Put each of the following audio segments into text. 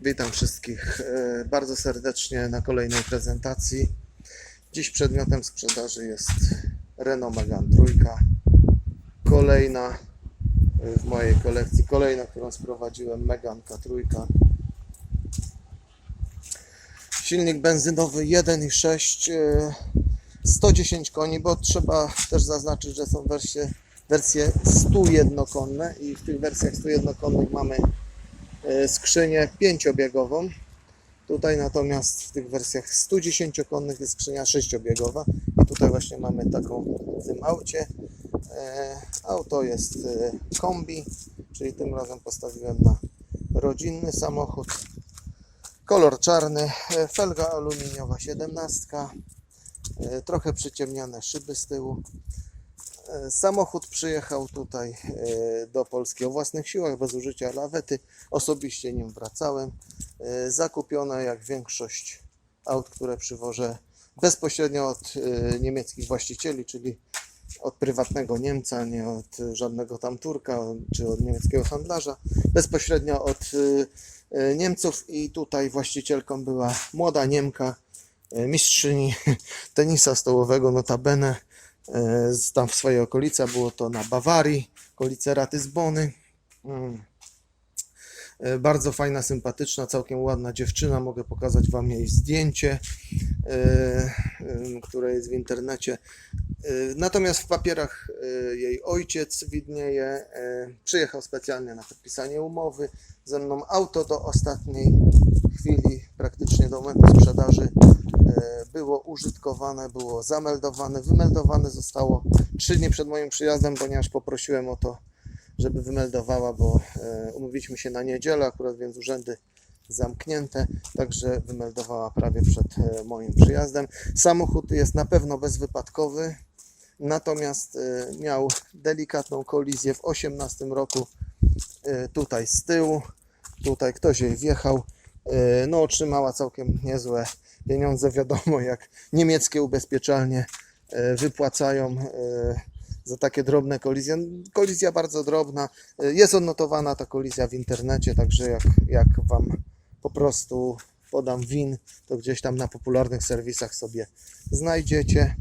Witam wszystkich e, bardzo serdecznie na kolejnej prezentacji. Dziś przedmiotem sprzedaży jest Renault Megane Trójka. Kolejna e, w mojej kolekcji, kolejna, którą sprowadziłem, Meganka Trójka. Silnik benzynowy 1.6, e, 110 koni, bo trzeba też zaznaczyć, że są wersje, wersje 101-konne i w tych wersjach 101-konnych mamy e, skrzynię pięciobiegową. Tutaj natomiast w tych wersjach 110-konnych jest skrzynia sześciobiegowa i tutaj właśnie mamy taką w tym aucie. E, Auto jest e, kombi, czyli tym razem postawiłem na rodzinny samochód. Kolor czarny, e, felga aluminiowa 17, e, trochę przyciemniane szyby z tyłu. E, Samochód przyjechał tutaj e, do Polski o własnych siłach, bez użycia lawety. Osobiście nim wracałem. E, Zakupione jak większość aut, które przywożę bezpośrednio od niemieckich właścicieli, czyli od prywatnego Niemca, nie od żadnego tam Turka czy od niemieckiego handlarza. Bezpośrednio od Niemców i tutaj właścicielką była młoda Niemka, mistrzyni tenisa stołowego notabene tam w swojej okolicy, było to na Bawarii, okolice Ratyzbony. Mm. E, Bardzo fajna, sympatyczna, całkiem ładna dziewczyna. Mogę pokazać Wam jej zdjęcie, e, e, które jest w internecie. Natomiast w papierach jej ojciec widnieje. Przyjechał specjalnie na podpisanie umowy ze mną. Auto do ostatniej chwili, praktycznie do momentu sprzedaży, było użytkowane, było zameldowane. Wymeldowane zostało trzy dni przed moim przyjazdem, ponieważ poprosiłem o to, żeby wymeldowała, bo e, umówiliśmy się na niedzielę, akurat więc urzędy zamknięte, także wymeldowała prawie przed e, moim przyjazdem. Samochód jest na pewno bezwypadkowy, natomiast e, miał delikatną kolizję w 18 roku e, tutaj z tyłu, tutaj ktoś jej wjechał, e, no otrzymała całkiem niezłe pieniądze, wiadomo jak niemieckie ubezpieczalnie e, wypłacają e, za takie drobne kolizje. Kolizja bardzo drobna. Jest odnotowana ta kolizja w internecie, także jak, jak Wam po prostu podam win, to gdzieś tam na popularnych serwisach sobie znajdziecie.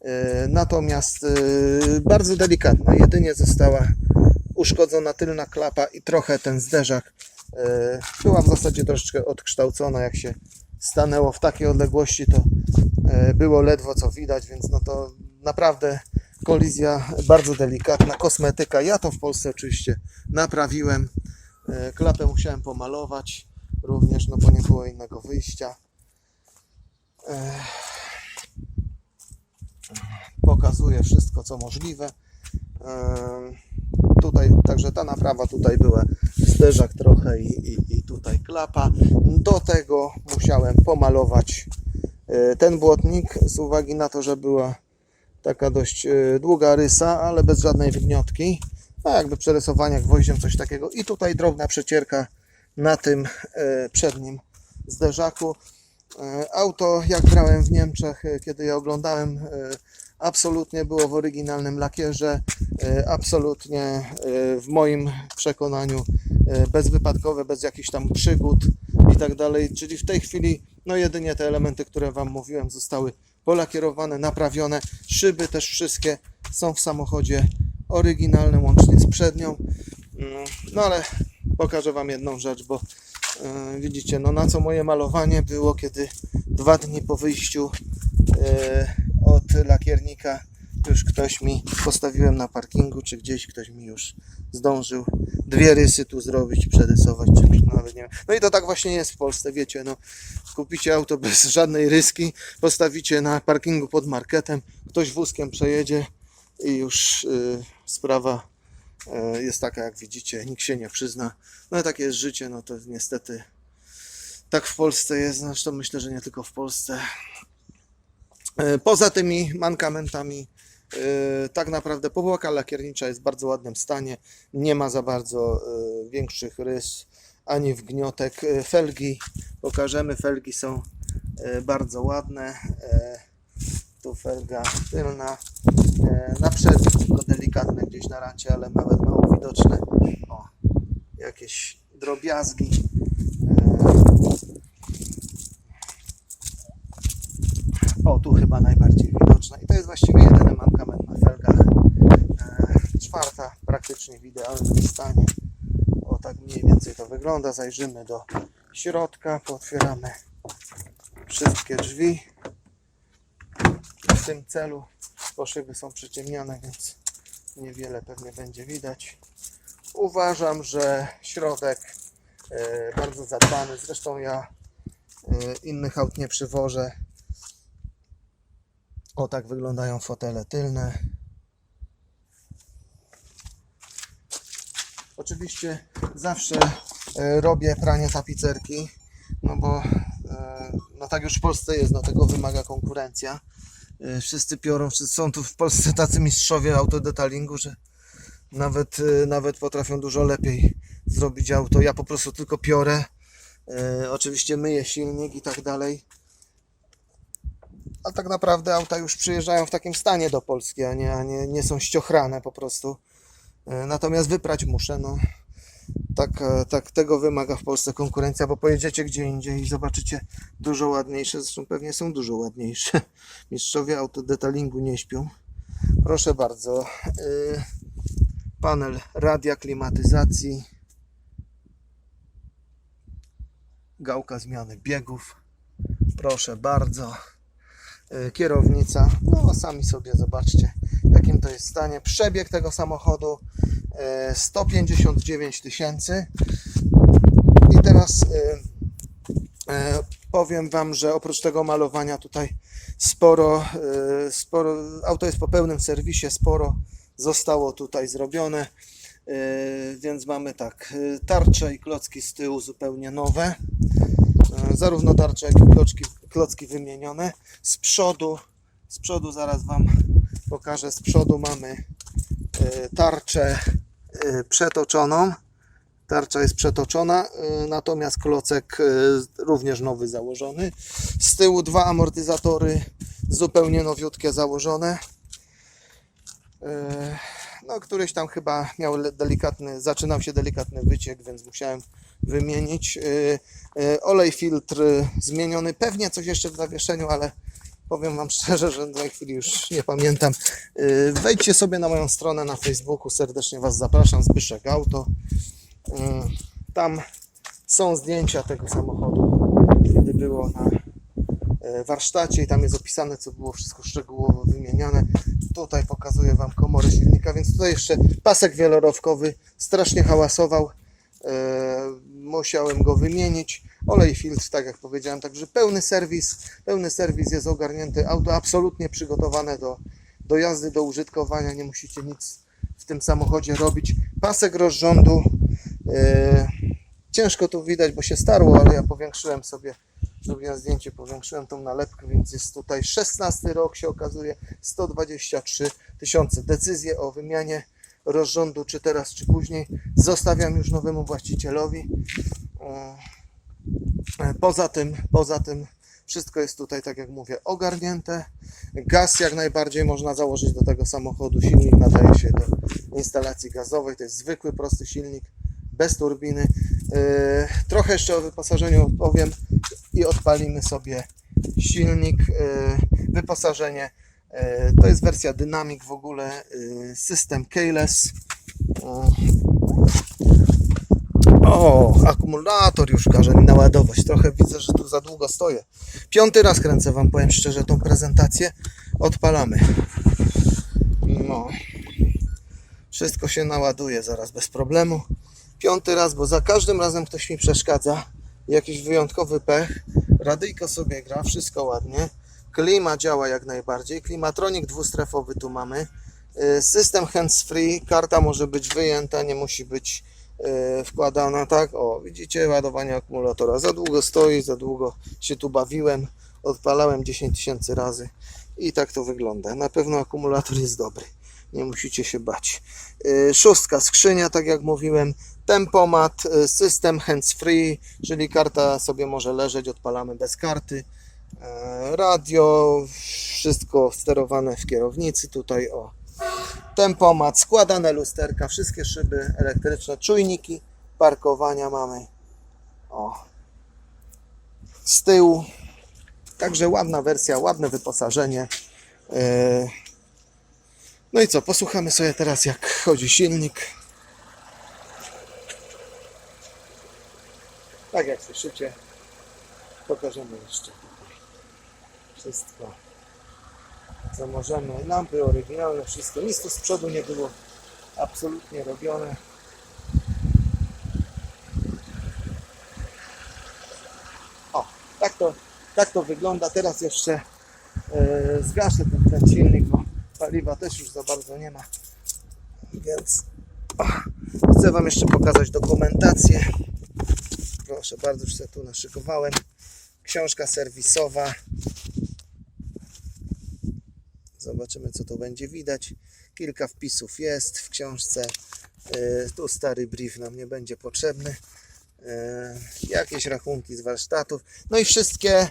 E, Natomiast e, bardzo delikatna. Jedynie została uszkodzona tylna klapa i trochę ten zderzak e, była w zasadzie troszeczkę odkształcona. Jak się stanęło w takiej odległości, to e, było ledwo co widać, więc no to naprawdę kolizja bardzo delikatna, kosmetyka. Ja to w Polsce oczywiście naprawiłem. E, Klapę musiałem pomalować również, no bo nie było innego wyjścia. E, Pokazuję wszystko co możliwe. Tutaj, także ta naprawa tutaj była zderzak trochę i, i, i tutaj klapa. Do tego musiałem pomalować e, ten błotnik z uwagi na to, że była taka dość e, długa rysa, ale bez żadnej wygniotki. A jakby przerysowania gwoździem, coś takiego. I tutaj drobna przecierka na tym e, przednim zderzaku. Auto, jak brałem w Niemczech, kiedy je oglądałem, absolutnie było w oryginalnym lakierze, e, absolutnie e, w moim przekonaniu e, bezwypadkowe, bez jakichś tam przygód i tak dalej. Czyli w tej chwili, no jedynie te elementy, które Wam mówiłem, zostały polakierowane, naprawione. Szyby też wszystkie są w samochodzie oryginalne, łącznie z przednią. No ale pokażę Wam jedną rzecz, bo widzicie, no na co moje malowanie było, kiedy dwa dni po wyjściu od lakiernika już ktoś mi postawiłem na parkingu, czy gdzieś ktoś mi już zdążył dwie rysy tu zrobić, przerysować, czymś nawet nie wiem. No i to tak właśnie jest w Polsce, wiecie, no kupicie auto bez żadnej ryski, postawicie na parkingu pod marketem, ktoś wózkiem przejedzie i już y, sprawa y, jest taka, jak widzicie, nikt się nie przyzna. No i takie jest życie, no to niestety tak w Polsce jest, zresztą myślę, że nie tylko w Polsce. E, Poza tymi mankamentami, e, tak naprawdę powłoka lakiernicza jest w bardzo ładnym stanie. Nie ma za bardzo e, większych rys ani wgniotek. Felgi pokażemy. Felgi są bardzo ładne. Tu felga tylna. Na przednim tylko delikatne gdzieś na racie, ale nawet mało widoczne. O, jakieś drobiazgi. O, tu chyba najbardziej widoczna. I to jest właściwie jedyny mankament na felgach. E, czwarta praktycznie w idealnym stanie. O, tak mniej więcej to wygląda. Zajrzymy do środka, pootwieramy wszystkie drzwi. W tym celu poszyby są przyciemnione, więc niewiele pewnie będzie widać. Uważam, że środek e, bardzo zadbany. Zresztą ja e, innych aut nie przywożę. O tak wyglądają fotele tylne. Oczywiście zawsze e, robię pranie tapicerki, no bo e, no tak już w Polsce jest, no tego wymaga konkurencja. E, Wszyscy piorą, wszyscy są tu w Polsce tacy mistrzowie autodetalingu, że nawet, nawet potrafią dużo lepiej zrobić auto. Ja po prostu tylko piorę. Oczywiście myję silnik i tak dalej. A tak naprawdę auta już przyjeżdżają w takim stanie do Polski, a nie, a nie, nie są ściochrane po prostu. E, Natomiast wyprać muszę, no. Tak, e, tak tego wymaga w Polsce konkurencja, bo pojedziecie gdzie indziej i zobaczycie dużo ładniejsze, zresztą pewnie są dużo ładniejsze. Mistrzowie autodetalingu nie śpią. Proszę bardzo. e, Panel radia klimatyzacji. Gałka zmiany biegów. Proszę bardzo. E, Kierownica. No sami sobie zobaczcie w jakim to jest stanie. Przebieg tego samochodu e, 159 tysięcy. I teraz e, e, powiem Wam, że oprócz tego malowania tutaj sporo, e, sporo, auto jest po pełnym serwisie, sporo zostało tutaj zrobione. E, Więc mamy tak, e, tarcze i klocki z tyłu zupełnie nowe. Zarówno tarcze, jak i klocki, klocki wymienione. Z przodu, z przodu zaraz Wam pokażę. Z przodu mamy e, tarczę e, przetoczoną. Tarcza jest przetoczona, e, natomiast klocek również nowy założony. Z tyłu dwa amortyzatory zupełnie nowiutkie założone. No, któryś tam chyba miał delikatny, zaczynał się delikatny wyciek, więc musiałem wymienić. E, e, Olej filtr zmieniony, pewnie coś jeszcze w zawieszeniu, ale powiem Wam szczerze, że w tej chwili już nie pamiętam. E, Wejdźcie sobie na moją stronę na Facebooku, serdecznie Was zapraszam, Zbyszek Auto. Tam są zdjęcia tego samochodu, kiedy było na warsztacie i tam jest opisane, co było wszystko szczegółowo wymieniane. Tutaj pokazuję Wam komory silnika, więc tutaj jeszcze pasek wielorowkowy strasznie hałasował. Musiałem go wymienić. Olej filtr, tak jak powiedziałem, także pełny serwis, pełny serwis jest ogarnięty. Auto absolutnie przygotowane do, do jazdy, do użytkowania. Nie musicie nic w tym samochodzie robić. Pasek rozrządu. E, ciężko tu widać, bo się starło, ale ja powiększyłem sobie, zrobiłem zdjęcie, powiększyłem tą nalepkę, więc jest tutaj 16 rok się okazuje, 123 tysiące. Decyzję o wymianie rozrządu, czy teraz, czy później, zostawiam już nowemu właścicielowi. E, Poza tym, poza tym wszystko jest tutaj, tak jak mówię, ogarnięte. Gaz jak najbardziej można założyć do tego samochodu. Silnik nadaje się do instalacji gazowej. To jest zwykły, prosty silnik bez turbiny. E, Trochę jeszcze o wyposażeniu powiem i odpalimy sobie silnik. E, Wyposażenie e, to jest wersja Dynamic w ogóle, e, system keyless. O, o, akumulator już każe mi naładować. Trochę widzę, że tu za długo stoję. Piąty raz kręcę Wam, powiem szczerze, tą prezentację. Odpalamy. No. Wszystko się naładuje zaraz bez problemu. Piąty raz, bo za każdym razem ktoś mi przeszkadza. Jakiś wyjątkowy pech. Radyjko sobie gra, wszystko ładnie. Klima działa jak najbardziej. Klimatronik dwustrefowy tu mamy. Y, System hands-free. Karta może być wyjęta, nie musi być y, wkładana, tak? O, widzicie, ładowanie akumulatora. Za długo stoi, za długo się tu bawiłem. Odpalałem 10 tysięcy razy i tak to wygląda. Na pewno akumulator jest dobry. Nie musicie się bać. Y, Szóstka skrzynia, tak jak mówiłem. Tempomat, system hands-free, czyli karta sobie może leżeć, odpalamy bez karty. E, Radio, wszystko sterowane w kierownicy. Tutaj o tempomat, składane lusterka, wszystkie szyby elektryczne, czujniki parkowania mamy. O, z tyłu. Także ładna wersja, ładne wyposażenie. E, No i co, posłuchamy sobie teraz jak chodzi silnik. Tak jak słyszycie, pokażemy jeszcze wszystko co możemy. Lampy oryginalne, wszystko. Nic tu z przodu nie było absolutnie robione. O, tak to, tak to wygląda. Teraz jeszcze e, zgaszę ten, ten silnik, bo paliwa też już za bardzo nie ma. Więc o, chcę Wam jeszcze pokazać dokumentację. Proszę bardzo, już sobie tu naszykowałem. Książka serwisowa. Zobaczymy, co to będzie widać. Kilka wpisów jest w książce. E, Tu stary brief nam nie będzie potrzebny. E, Jakieś rachunki z warsztatów. No i wszystkie,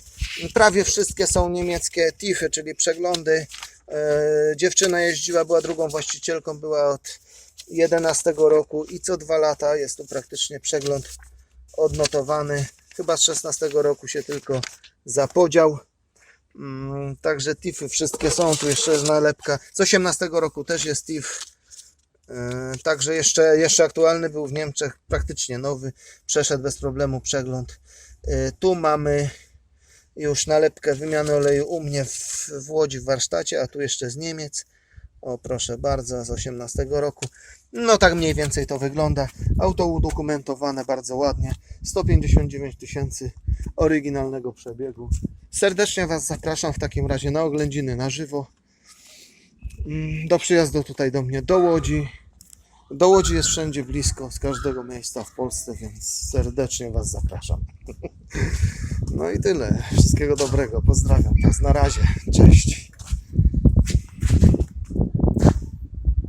prawie wszystkie są niemieckie TIFy, czyli przeglądy. E, Dziewczyna jeździła, była drugą właścicielką, była od 11 roku i co dwa lata jest tu praktycznie przegląd odnotowany. Chyba z 16 roku się tylko zapodział. Mm, Także TIFy wszystkie są, tu jeszcze jest nalepka. Z 18 roku też jest TIF. Yy, Także jeszcze, jeszcze aktualny był w Niemczech, praktycznie nowy. Przeszedł bez problemu przegląd. Yy, Tu mamy już nalepkę wymiany oleju u mnie w, w Łodzi w warsztacie, a tu jeszcze z Niemiec. O proszę bardzo, z 18 roku. No tak mniej więcej to wygląda. Auto udokumentowane bardzo ładnie. 159 tysięcy oryginalnego przebiegu. Serdecznie Was zapraszam w takim razie na oględziny na żywo. Mm, Do przyjazdu tutaj do mnie, do Łodzi. Do Łodzi jest wszędzie blisko, z każdego miejsca w Polsce, więc serdecznie Was zapraszam. No i tyle. Wszystkiego dobrego. Pozdrawiam Was. Na razie. Cześć.